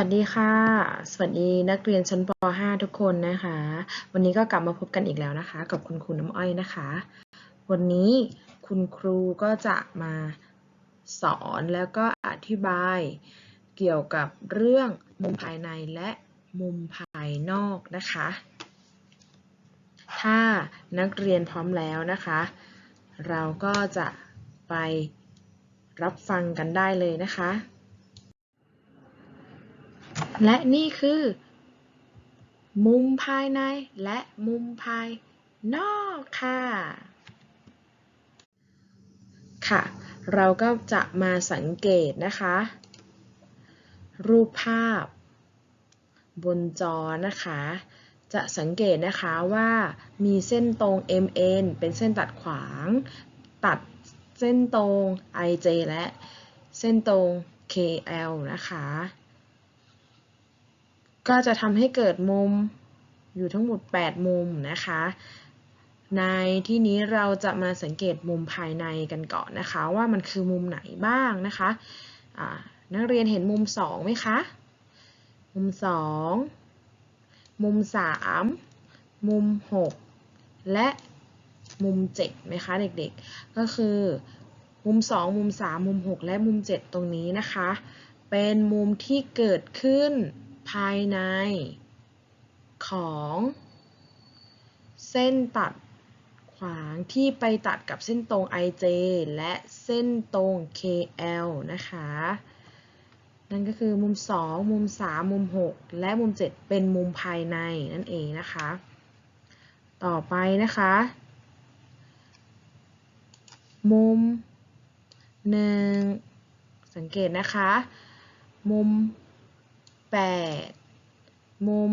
สวัสดีค่ะ สวัสดีนักเรียนชั้นป .5 ทุกคนนะคะ วันนี้ก็กลับมาพบกันอีกแล้วนะคะ กับคุณครูน้ำอ้อยนะคะ วันนี้คุณครูก็จะมาสอนแล้วก็อธิบายเกี่ยวกับเรื่องมุมภายในและมุมภายนอกนะคะ ถ้านักเรียนพร้อมแล้วนะคะ เราก็จะไปรับฟังกันได้เลยนะคะ และนี่คือ มุมภายในและมุมภายนอกค่ะ ค่ะ เราก็จะมาสังเกตนะคะ รูปภาพ บนจอนะคะ จะสังเกตนะคะว่ามีเส้นตรง MN เป็นเส้นตัดขวาง ตัดเส้นตรง IJ และเส้นตรง KL นะคะ ก็จะทำให้เกิดมุมอยู่ทั้งหมด 8 มุมนะคะ ในที่นี้เราจะมาสังเกตมุมภายในกันก่อนนะคะ ว่ามันคือมุมไหนบ้างนะคะะนักเรียนเห็นมุม 2 ไหมคะ มุม 2 มุม 3 มุม 6 และมุม 7 ไหมคะเด็กๆ ก็คือมุม 2 มุม 3 มุม 6 และมุม 7 ตรงนี้นะคะ เป็นมุมที่เกิดขึ้น ภายใน ของ เส้นตัดขวางที่ไปตัดกับเส้นตรง IJ และเส้นตรง KL นะคะ นั่นก็คือมุม 2 มุม 3 มุม 6 และมุม 7 เป็นมุมภายในนั่นเองนะคะ ต่อไปนะคะ มุม 1 สังเกตนะคะ มุม 8 มุม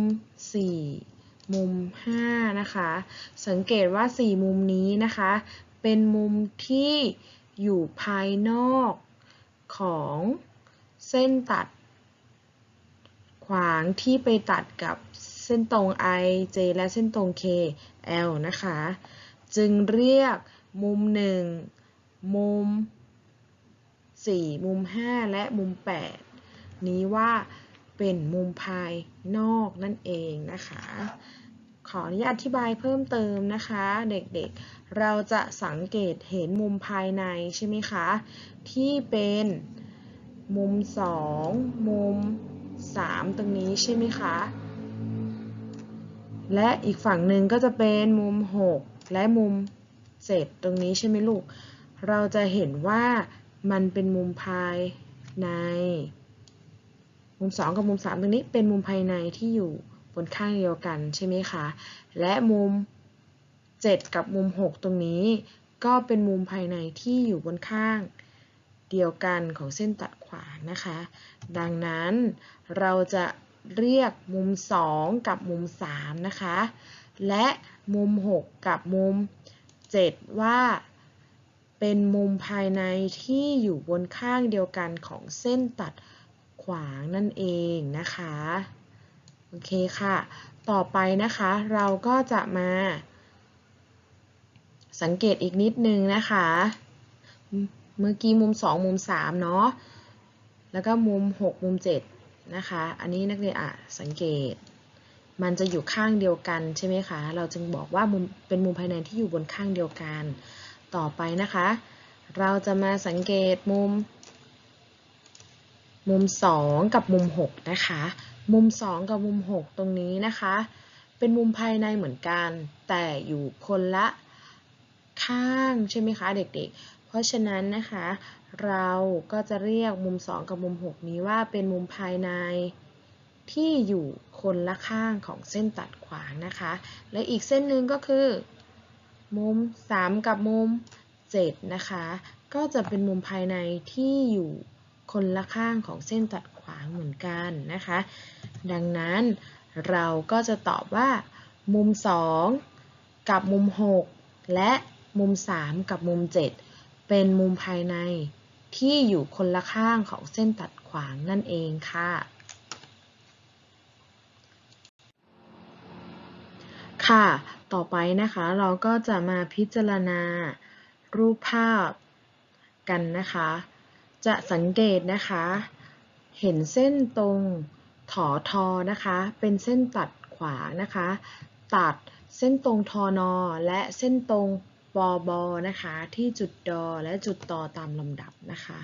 4 มุม 5 นะคะ สังเกตว่า 4 มุมนี้นะคะ เป็นมุมที่อยู่ภายนอกของเส้นตัด ขวางที่ไปตัดกับเส้นตรง IJ และเส้นตรง KL นะคะ จึงเรียกมุม 1 มุม 4 มุม 5 และมุม 8 นี้ว่า เป็นมุมภายนอกนั่นเองนะคะ ขออนุญาตอธิบายเพิ่มเติมนะคะ เด็กๆเราจะสังเกตเห็นมุมภายในใช่ไหมคะ ที่เป็นมุม 2 มุม 3 ตรงนี้ใช่ไหมคะ และอีกฝั่งหนึ่งก็จะเป็นมุม 6 และมุม 7 ตรงนี้ใช่ไหมลูก เราจะเห็นว่ามันเป็นมุมภายใน มุม 2 กับมุม 3 ตรงนี้เป็นมุมภายในที่อยู่บนข้างเดียวกันใช่ไหมคะ และมุม 7 กับมุม 6 ตรงนี้ ก็เป็นมุมภายในที่อยู่บนข้างเดียวกันของเส้นตัดขวางนะคะ ดังนั้นเราจะเรียกมุม 2 กับมุม 3 นะคะ และมุม 6 กับมุม 7 ว่า เป็นมุมภายในที่อยู่บนข้างเดียวกันของเส้นตัดขวาง ขวางนั่นเองนะคะ โอเคค่ะ ต่อไปนะคะเราก็จะมา สังเกตอีกนิดนึงนะคะ เมื่อกี้มุม 2 มุม 3 เนาะ แล้วก็มุม 6 มุม 7 นะคะ อันนี้นักเรียนอะสังเกต มันจะอยู่ข้างเดียวกันใช่ไหมคะ เราจึงบอกว่ามุมเป็นมุมภายในที่อยู่บนข้างเดียวกัน ต่อไปนะคะ เราจะมาสังเกตมุม มุม 2 กับมุม 6 นะคะ มุม 2 กับมุม 6 ตรงนี้นะคะ เป็นมุมภายในเหมือนกัน แต่อยู่คนละข้างใช่ไหมคะเด็กๆ เพราะฉะนั้นนะคะ เราก็จะเรียกมุม 2 กับมุม 6 นี้ว่าเป็นมุมภายในที่อยู่คนละข้างของเส้นตัดขวางนะคะ และอีกเส้นหนึ่งก็คือ มุม 3 กับมุม 7 นะคะ ก็จะเป็นมุมภายในที่อยู่ คนละข้างของเส้นตัดขวางเหมือนกันนะคะ ดังนั้นเราก็จะตอบว่า มุม 2 กับมุม 6 และมุม 3 กับมุม 7 เป็นมุมภายในที่อยู่คนละข้างของเส้นตัดขวางนั่นเองค่ะค่ะ ต่อไปนะคะเราก็จะมาพิจารณารูปภาพกันนะคะ จะสังเกตนะคะ เห็นเส้นตรงถอทอนะคะ เป็นเส้นตัดขวานะคะ ตัดเส้นตรงทอนอและเส้นตรงปอบอนะคะ ที่จุดดอและจุดตอตามลำดับนะคะ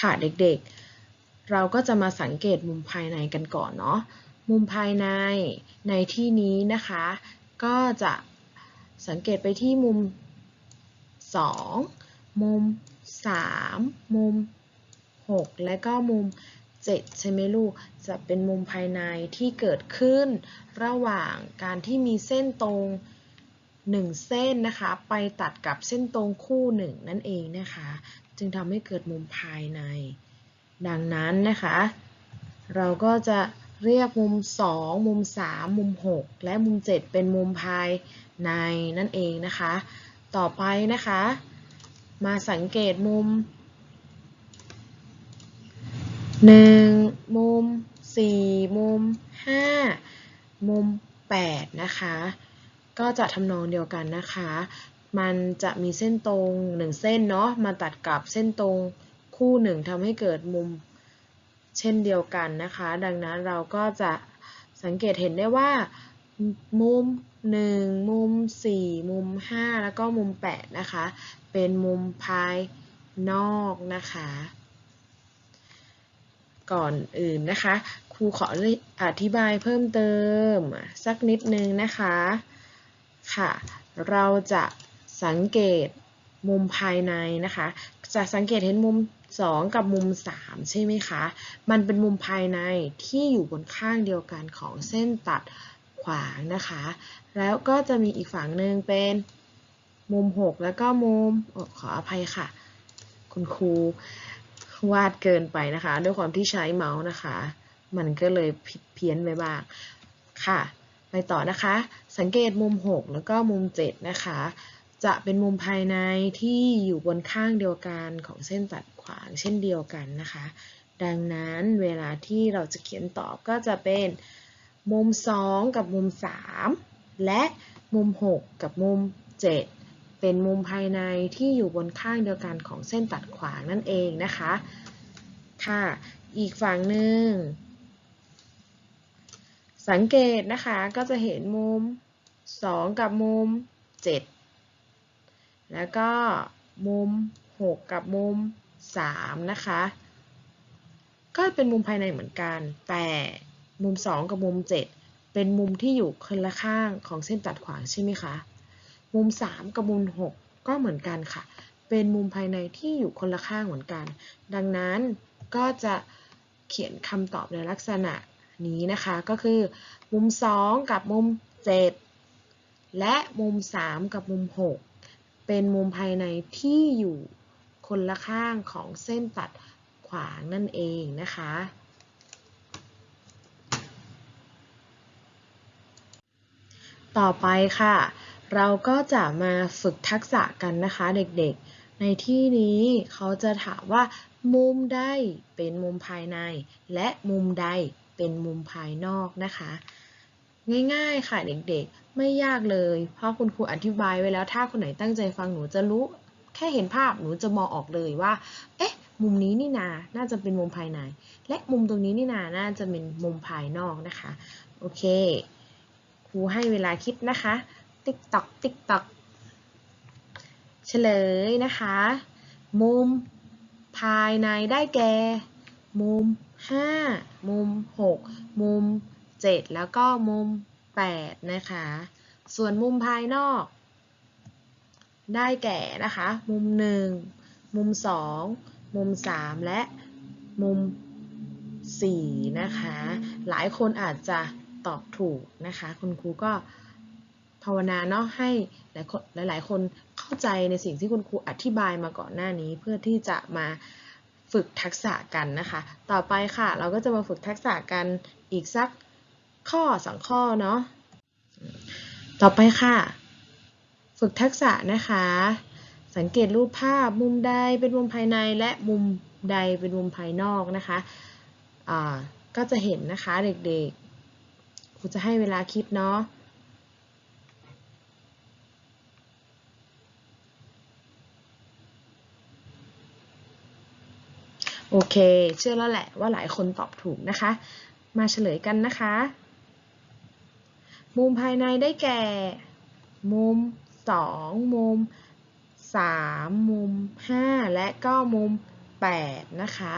ค่ะเด็กๆ เราก็จะมาสังเกตมุมภายในกันก่อนเนาะมุมภายในในที่นี้นะคะ ก็จะสังเกตไปที่มุม 2 มุม 3 มุม 6 และก็มุม 7 ใช่ไหมลูก จะเป็นมุมภายในที่เกิดขึ้น ระหว่างการที่มีเส้นตรง 1 เส้นนะคะ ไปตัดกับเส้นตรงคู่หนึ่งนั่นเองนะคะ จึงทำให้เกิดมุมภายใน ดังนั้นนะคะ เราก็จะเรียกมุม 2 มุม 3 มุม 6 และมุม 7 เป็นมุมภายในนั่นเองนะคะ ต่อไปนะคะ มาสังเกตมุม 1มุม4มุม5มุม8นะคะ ก็จะทำนองเดียวกันนะคะ มันจะมีเส้นตรง1เส้นเนาะมาตัดกับเส้นตรงคู่หนึ่งทำให้เกิดมุมเช่นเดียวกันนะคะ ดังนั้นเราก็จะสังเกตเห็นได้ว่า มุม 1 มุม 4 มุม 5 แล้วก็มุม 8 นะคะ เป็นมุมภายนอกนะคะ ก่อนอื่นนะคะ ครูขออธิบายเพิ่มเติมสักนิดนึงนะคะค่ะ เราจะสังเกตมุมภายในนะคะ จะสังเกตเห็นมุม 2 กับมุม 3 ใช่ไหมคะ มันเป็นมุมภายในที่อยู่บนข้างเดียวกันของเส้นตัดขวางนะคะ แล้วก็จะมีอีกฝั่งหนึ่งเป็นมุม 6 แล้วก็มุมอขออภัยค่ะ คุณครู วาดเกินไปนะคะ ด้วยความที่ใช้เมาส์นะคะ มันก็เลยผิดเพี้ยนไปบ้างค่ะ ไปต่อนะคะ สังเกตมุม 6 แล้วก็มุม 7 นะคะ จะเป็นมุมภายในที่อยู่บนข้างเดียวกันของเส้นตัดขวางเช่นเดียวกันนะคะ ดังนั้นเวลาที่เราจะเขียนตอบก็จะเป็นมุม 2 กับมุม 3 และมุม 6 กับมุม 7 เป็นมุมภายในที่อยู่บนข้างเดียวกันของเส้นตัดขวางนั่นเองนะคะ ค่ะ อีกฝั่งหนึ่ง สังเกตนะคะก็จะเห็นมุม 2 กับมุม 7 แล้วก็มุม 6 กับมุม 3 นะคะ ก็เป็นมุมภายในเหมือนกัน แต่มุม 2 กับมุม 7 เป็นมุมที่อยู่คนละข้างของเส้นตัดขวางใช่ไหมคะ มุม 3 กับมุม 6 ก็เหมือนกันค่ะ เป็นมุมภายในที่อยู่คนละข้างเหมือนกัน ดังนั้นก็จะเขียนคำตอบในลักษณะนี้นะคะ ก็คือ มุม 2 กับมุม 7 และมุม 3 กับมุม 6 เป็นมุมภายในที่อยู่คนละข้างของเส้นตัดขวางนั่นเองนะคะต่อไปค่ะ เราก็จะมาฝึกทักษะกันนะคะเด็กๆ ในที่นี้เขาจะถามว่า มุมใดเป็นมุมภายใน และมุมใดเป็นมุมภายนอกนะคะ ง่ายๆค่ะเด็กๆ ไม่ยากเลย เพราะคุณครูอธิบายไว้แล้วถ้าคนไหนตั้งใจฟังหนูจะรู้ แค่เห็นภาพหนูจะมองออกเลยว่า เอ๊ะ มุมนี้นี่นา น่าจะเป็นมุมภายใน และมุมตรงนี้นี่นา น่าจะเป็นมุมภายนอกนะคะ โอเค ครูให้เวลาคิดนะคะ ติ๊กตอกติ๊กตอกเฉลยนะคะ มุมภายในได้แก่ มุม 5 มุม 6 มุม 7 แล้วก็มุม 8 นะคะ ส่วนมุมภายนอก ได้แก่นะคะ มุม 1 มุม 2 มุม 3 และมุม 4 นะคะ หลายคนอาจจะตอบถูกนะคะ คุณครูก็ ภาวนาเนาะให้หลายหลายๆคนเข้าใจในสิ่งที่คุณครูอธิบายมาก่อนหน้านี้ เพื่อที่จะมาฝึกทักษะกันนะคะ ต่อไปค่ะ เราก็จะมาฝึกทักษะกันอีกสักข้อสองข้อเนาะต่อไปค่ะ ฝึกทักษะนะคะ สังเกตรูปภาพมุมใดเป็นมุมภายในและมุมใดเป็นมุมภายนอกนะคะะก็จะเห็นนะคะเด็กๆครูจะให้เวลาคิดเนาะ โอเค เชื่อแล้วแหละว่าหลายคนตอบถูกนะคะ มาเฉลยกันนะคะ มุมภายในได้แก่ มุม 2 มุม 3 มุม 5 และก็มุม 8 นะคะ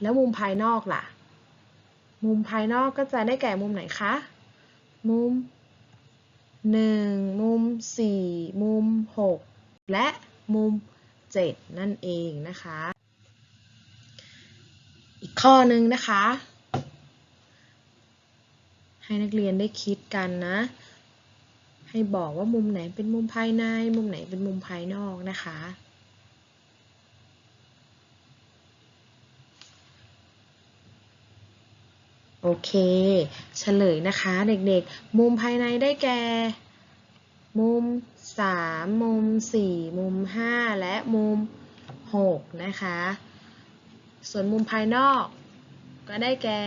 แล้วมุมภายนอกล่ะ มุมภายนอกก็จะได้แก่มุมไหนคะ มุม 1 มุม 4 มุม 6 และมุม 7 นั่นเองนะคะ ข้อหนึ่งนะคะ ให้นักเรียนได้คิดกันนะ ให้บอกว่ามุมไหนเป็นมุมภายใน มุมไหนเป็นมุมภายนอกนะคะ โอเค เฉลยนะคะเด็กๆ มุมภายในได้แก่ มุม 3 มุม 4 มุม 5 และมุม 6 นะคะ ส่วนมุมภายนอก ก็ได้แก่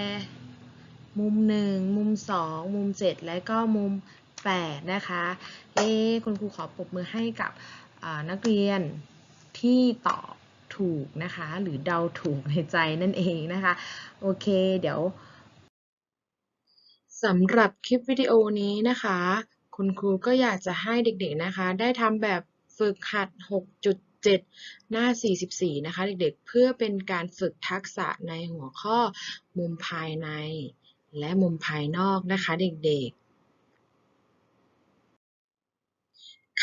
มุม 1 มุม 2 มุม 7 และก็มุม 8 นะคะ เอ๊คุณครูขอปรบมือให้กับนักเรียนที่ตอบถูกนะคะ หรือเดาถูกในใจนั่นเองนะคะ โอเค เดี๋ยวสำหรับคลิปวิดีโอนี้นะคะ คุณครูก็อยากจะให้เด็กๆนะคะ ได้ทำแบบฝึกหัด 6.7 หน้า 44 นะคะ เด็กๆ เพื่อเป็นการฝึกทักษะในหัวข้อมุมภายใน และมุมภายนอกนะคะเด็กๆ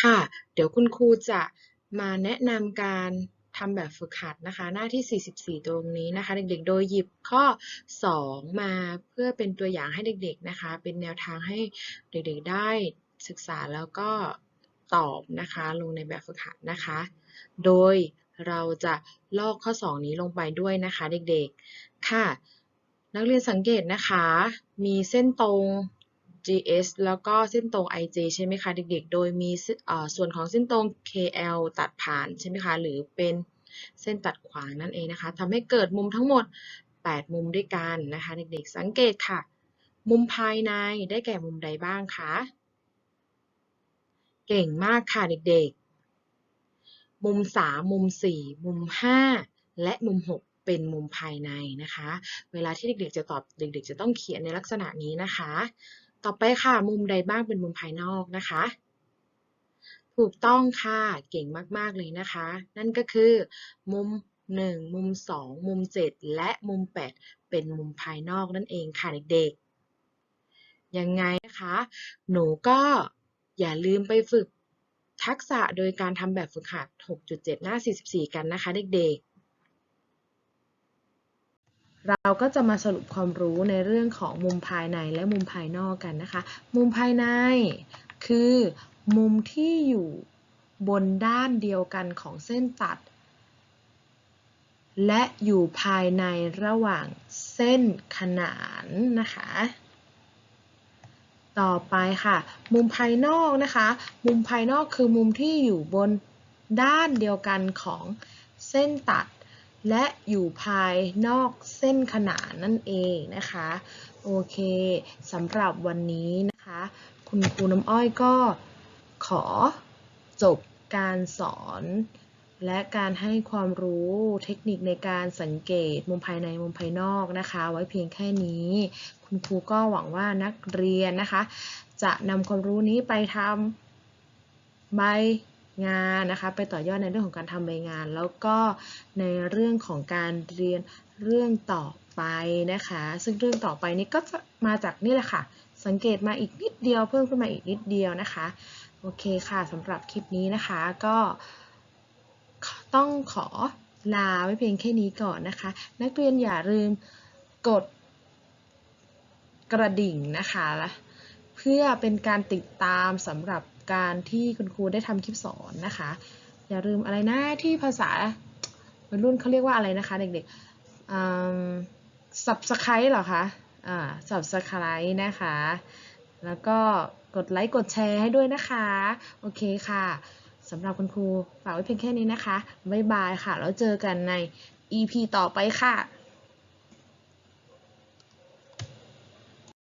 ค่ะ เดี๋ยวคุณครูจะมาแนะนำการทำแบบฝึกหัดนะคะ หน้าที่ 44 ตรงนี้นะคะ เด็กๆ โดยหยิบข้อ 2 มาเพื่อเป็นตัวอย่างให้เด็กๆนะคะ เป็นแนวทางให้เด็กๆ ได้ศึกษาแล้วก็ตอบนะคะ ลงในแบบฝึกหัดนะคะ โดยเราจะลอกข้อ 2 นี้ลงไปด้วยนะคะเด็กๆ ค่ะ นักเรียนสังเกตนะคะ มีเส้นตรง GS แล้วก็เส้นตรง IJ ใช่ไหมคะเด็กๆ โดยมีส่วนของเส้นตรง KL ตัดผ่านใช่ไหมคะหรือเป็นเส้นตัดขวางนั่นเองนะคะทำให้เกิดมุมทั้งหมด 8 มุมด้วยกันนะคะเด็กๆ สังเกตค่ะ มุมภายในได้แก่มุมใดบ้างคะ เก่งมากค่ะเด็กๆ มุม 3 มุม 4 มุม 5 และมุม 6 เป็นมุมภายในนะคะ เวลาที่เด็กๆจะตอบเด็ก ๆ จะต้องเขียนในลักษณะนี้นะคะ ต่อไปค่ะมุมใดบ้างเป็นมุมภายนอกนะคะ ถูกต้องค่ะเก่งมากๆเลยนะคะ นั่นก็คือมุม 1 มุม 2 มุม 7 และมุม 8 เป็นมุมภายนอกนั่นเองค่ะเด็กๆยังไงนะคะ หนูก็อย่าลืมไปฝึก ทักษะโดยการทำแบบฝึกหัด 6.7 หน้า 44 กันนะคะเด็กๆ เราก็จะมาสรุปความรู้ในเรื่องของมุมภายในและมุมภายนอกกันนะคะ มุมภายในคือมุมที่อยู่บนด้านเดียวกันของเส้นตัด และอยู่ภายในระหว่างเส้นขนานนะคะ ต่อไปค่ะ มุมภายนอกนะคะ มุมภายนอกคือมุมที่อยู่บนด้านเดียวกันของเส้นตัด และอยู่ภายนอกเส้นขนานนั่นเองนะคะ โอเคสำหรับวันนี้นะคะ คุณครูน้ำอ้อยก็ขอจบการสอน และการให้ความรู้เทคนิคในการสังเกตมุมภายในมุมภายนอกนะคะ ไว้เพียงแค่นี้ คุณครูก็หวังว่านักเรียนนะคะ จะนำความรู้นี้ไปทำใบงานนะคะ ไปต่อยอดในเรื่องของการทำใบงาน แล้วก็ในเรื่องของการเรียนเรื่องต่อไปนะคะ ซึ่งเรื่องต่อไปนี้ก็จะมาจากนี่แหละค่ะ สังเกตมาอีกนิดเดียวเพิ่มขึ้นมาอีกนิดเดียวนะคะ โอเคค่ะสำหรับคลิปนี้นะคะก็ ต้องขอลาไว้เพียงแค่นี้ก่อนนะคะ นักเรียนอย่าลืมกดกระดิ่งนะคะ เพื่อเป็นการติดตามสำหรับการที่คุณครูได้ทำคลิปสอนนะคะ อย่าลืมอะไรนะที่ภาษาวัยรุ่นเขาเรียกว่าอะไรนะคะเด็กๆ subscribe เหรอคะอ่า subscribe นะคะ แล้วก็กดไลค์กดแชร์ให้ด้วยนะคะ โอเคค่ะ สำหรับคุณครูฝากไว้เพียงแค่นี้นะคะ บ๊ายบายค่ะ แล้วเจอกันใน EP ต่อไปค่ะ